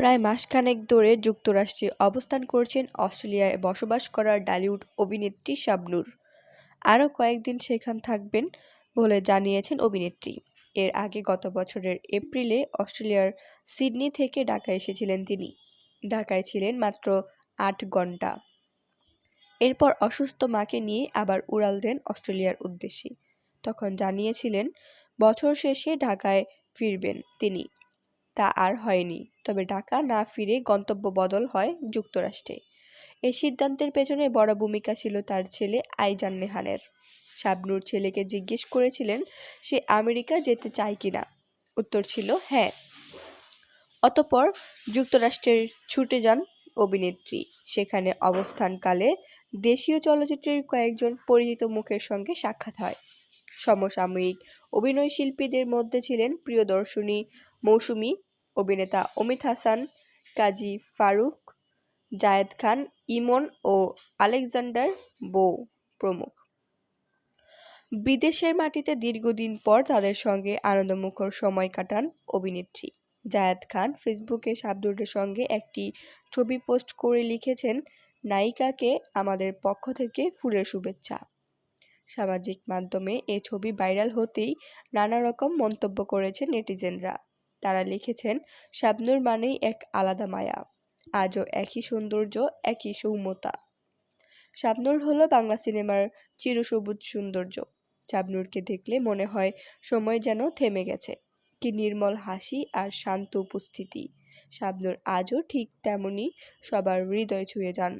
প্রায় মাসখানেক ধরে যুক্তরাষ্ট্রে অবস্থান করছেন অস্ট্রেলিয়ায় বসবাস করা ডালিউড অভিনেত্রী শাবনূর। আরও কয়েকদিন সেখান থাকবেন বলে জানিয়েছেন অভিনেত্রী। এর আগে গত বছরের এপ্রিলে অস্ট্রেলিয়ার সিডনি থেকে ঢাকা এসেছিলেন তিনি। ঢাকায় ছিলেন মাত্র আট ঘণ্টা এরপর অসুস্থ মাকে নিয়ে আবার উড়াল দেন অস্ট্রেলিয়ার উদ্দেশ্যে। তখন জানিয়েছিলেন, বছর শেষে ঢাকায় ফিরবেন তিনি। তা আর হয়নি। তবে ঢাকা না ফিরে গন্তব্য বদল হয় যুক্তরাষ্ট্রে। এই সিদ্ধান্তের পেছনে বড় ভূমিকা ছিল তার ছেলে আইজান নেহানের। শাবনুর ছেলেকে জিজ্ঞেস করেছিলেন, সে আমেরিকা যেতে চায় কিনা উত্তর ছিল হ্যাঁ। অতপর যুক্তরাষ্ট্রের ছুটে যান অভিনেত্রী। সেখানে অবস্থানকালে দেশীয় চলচ্চিত্রের কয়েকজন পরিচিত মুখের সঙ্গে সাক্ষাৎ হয়। সমসাময়িক অভিনয় শিল্পীদের মধ্যে ছিলেন প্রিয়দর্শনী মৌসুমী অভিনেতা অমিত হাসান, কাজী ফারুক, জায়েদ খান, ইমন ও আলেকজান্ডার বো প্রমুখ। বিদেশের মাটিতে দীর্ঘদিন পর তাদের সঙ্গে আনন্দমুখর সময় কাটান অভিনেত্রী। জায়েদ খান ফেসবুকে শাবদুরের সঙ্গে একটি ছবি পোস্ট করে লিখেছেন, নায়িকাকে আমাদের পক্ষ থেকে ফুলের শুভেচ্ছা। সামাজিক মাধ্যমে এ ছবি ভাইরাল হতেই নানা রকম মন্তব্য করেছে নেটিজেনরা। তারা লিখেছেন, শাবনুর মানেই এক আলাদা মায়া। আজও একই সৌন্দর্য, একই সৌম্যতা। শাবনুর হলো বাংলা সিনেমার চিরসবুজ সৌন্দর্য। শাবনুরকে দেখলে মনে হয় সময় যেন থেমে গেছে। কি নির্মল হাসি আর শান্ত উপস্থিতি। শাবনুর আজও ঠিক তেমনই সবার হৃদয় ছুঁয়ে যান।